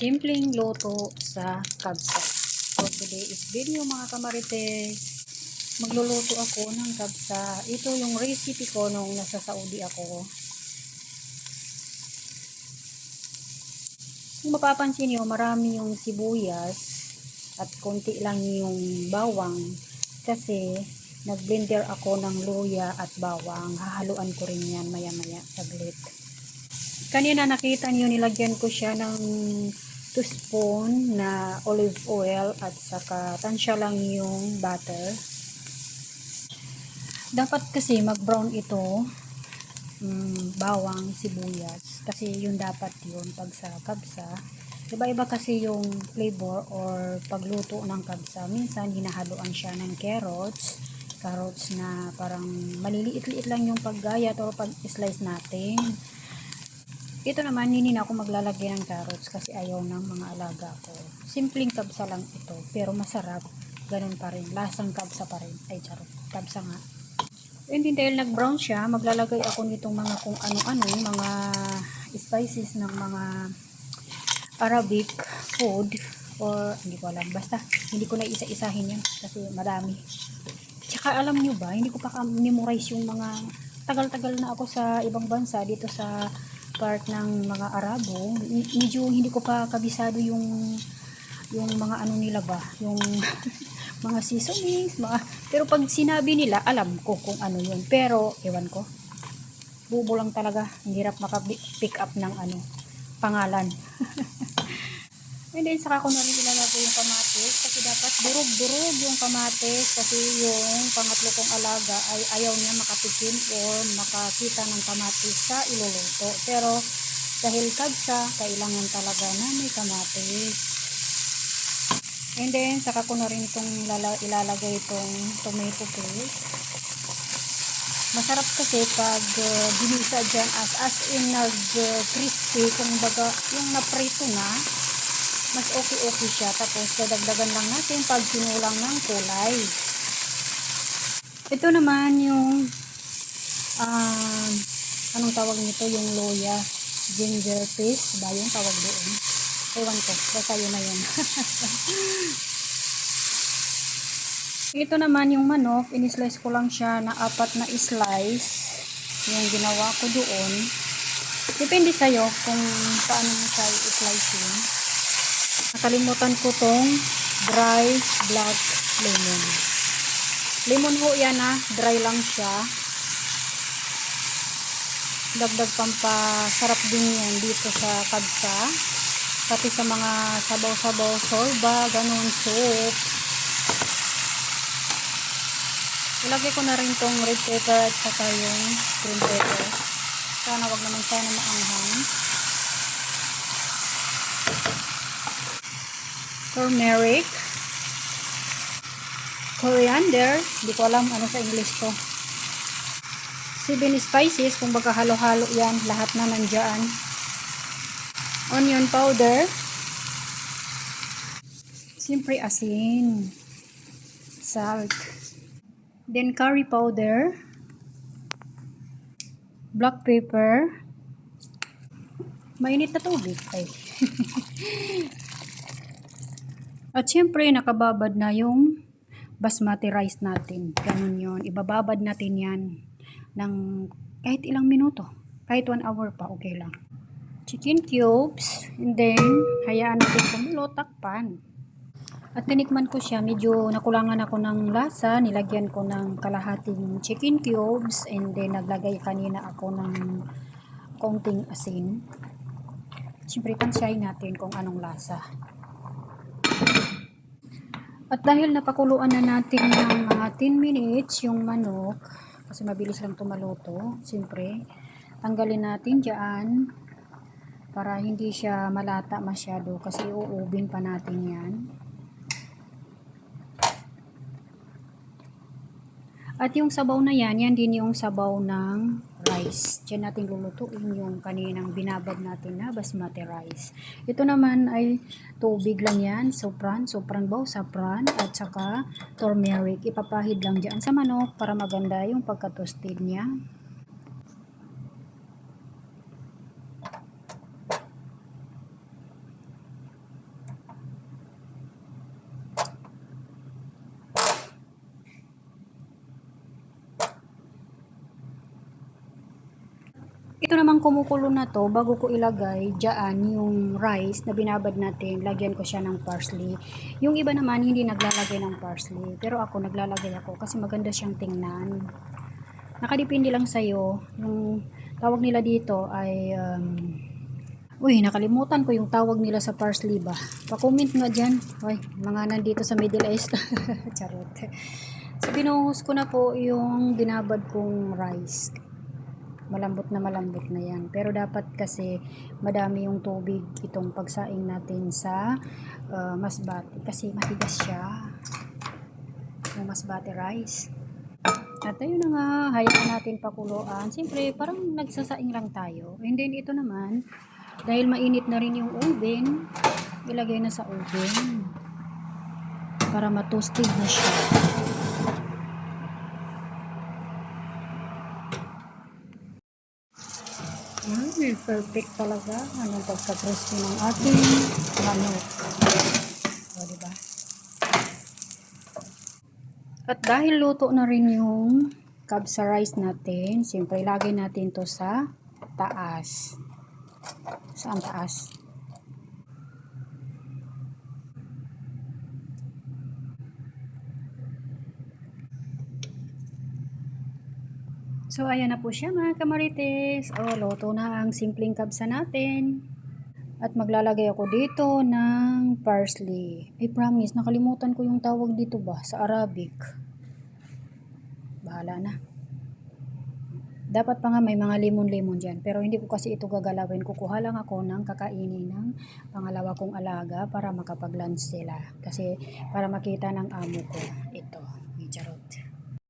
simpleng luto sa kabsa. So today is video mga kamarites. Magluluto ako ng kabsa. Ito yung recipe ko nung nasa Saudi ako. Kung mapapansin nyo, marami yung sibuyas at konti lang yung bawang kasi nagblender ako ng luya at bawang. Hahaluan ko rin yan maya-maya saglit. Kanina nakita niyo nilagyan ko siya ng 2 spoon na olive oil at saka tansya lang yung butter. Dapat kasi mag-brown ito mm, bawang, sibuyas kasi yun dapat yun pag sa kabsa. Iba-iba kasi yung flavor or pagluto ng kabsa. Minsan hinahaluan siya ng carrots, carrots na parang maliliit-liit lang yung paggayat or pag-slice natin. Ito naman, hindi na ako maglalagay ng carrots kasi ayaw ng mga alaga ko. Simpleng kabsa lang ito, pero masarap. Ganun pa rin. Lasang kabsa pa rin. Ay, charot. Kabsa nga. And then, dahil nag-brown siya, maglalagay ako nitong mga kung ano-ano, mga spices ng mga Arabic food or hindi ko alam. Basta, hindi ko na isa-isahin yan kasi madami. Tsaka alam nyo ba, hindi ko pa memorize yung mga tagal-tagal na ako sa ibang bansa dito sa part ng mga Arabo. Medyo hindi ko pa kabisado yung yung mga ano nila ba, yung mga seasonings, mga pero pag sinabi nila, alam ko kung ano yun. Pero ewan ko. Bubo lang talaga. Ang hirap maka-pick up ng ano pangalan. And then, saka ko na rin ilalagay yung kamatis kasi dapat durog-durog yung kamatis kasi yung pangatlo kong alaga ay ayaw niya makatikim or makakita ng kamatis sa iluluto. Pero, dahil kagsa, kailangan talaga na may kamatis. And then, saka ko na rin itong ilalagay itong tomato paste. Masarap kasi pag uh, ginisa dyan as, as in nag-crispy, uh, kung baga yung naprito na, mas okay-okay siya. Tapos, dadagdagan lang natin pag sinulang ng kulay. Ito naman yung uh, anong tawag nito? Yung loya ginger paste ba yung tawag doon? Ewan ko. Basta yun na yun. Ito naman yung manok. Inislice ko lang siya na apat na slice. Yung ginawa ko doon. Depende sa'yo kung paano mo siya i-slicing. Nakalimutan ko tong dry black lemon. Lemon ho yan ah. Dry lang siya. Dagdag pampasarap din yan dito sa kabsa. Pati sa mga sabaw-sabaw, sorba, ganun, soup. Ilagay ko na rin tong red pepper at saka yung green pepper. Sana wag naman sana maanghang. Turmeric. Coriander. Hindi ko alam ano sa English to. Seven spices. Kung baga halo-halo yan. Lahat na nandyan. Onion powder. Siyempre asin. Salt. Then curry powder. Black pepper. Mainit na tubig. Ay. At syempre, nakababad na yung basmati rice natin. Ganun yun. Ibababad natin yan ng kahit ilang minuto. Kahit one hour pa, okay lang. Chicken cubes. And then, hayaan natin kumulo, takpan. At tinikman ko siya, medyo nakulangan ako ng lasa. Nilagyan ko ng kalahating chicken cubes. And then, naglagay kanina ako ng konting asin. Siyempre, tansyahin natin kung anong lasa. At dahil napakuluan na natin ng mga 10 minutes yung manok, kasi mabilis lang tumaluto, siyempre, tanggalin natin dyan para hindi siya malata masyado kasi uubin pa natin yan. At yung sabaw na yan, yan din yung sabaw ng rice. Diyan natin lulutuin yung kaninang binabad natin na basmati rice. Ito naman ay tubig lang yan, sopran, sopran baw, sapran, at saka turmeric. Ipapahid lang dyan sa manok para maganda yung pagkatosted niya. Ito naman kumukulo na to, bago ko ilagay dyan yung rice na binabad natin, lagyan ko siya ng parsley. Yung iba naman hindi naglalagay ng parsley, pero ako naglalagay ako kasi maganda siyang tingnan. Nakadepende lang sa'yo. Yung tawag nila dito ay, um, uy, nakalimutan ko yung tawag nila sa parsley ba. Pa-comment nga dyan. Uy, mga nandito sa Middle East. Charot. So, binuhos ko na po yung binabad kong rice malambot na malambot na yan. Pero dapat kasi madami yung tubig itong pagsaing natin sa uh, masbate kasi matigas siya. Yung masbate rice. At ayun na nga, hayaan natin pakuluan. Siyempre, parang nagsasaing lang tayo. And then ito naman, dahil mainit na rin yung oven, ilagay na sa oven para matoasted na siya. Ay, perfect talaga. Anong pagka-crispy ng ating manok. O, diba? At dahil luto na rin yung kabsa rice natin, siyempre ilagay natin to sa taas. Saan taas? So, ayan na po siya mga kamarites. O, luto na ang simpleng kabsa natin. At maglalagay ako dito ng parsley. I promise, nakalimutan ko yung tawag dito ba sa Arabic. Bahala na. Dapat pa nga may mga limon-limon dyan. Pero hindi ko kasi ito gagalawin. Kukuha lang ako ng kakainin ng pangalawa kong alaga para makapag-lunch sila. Kasi para makita ng amo ko.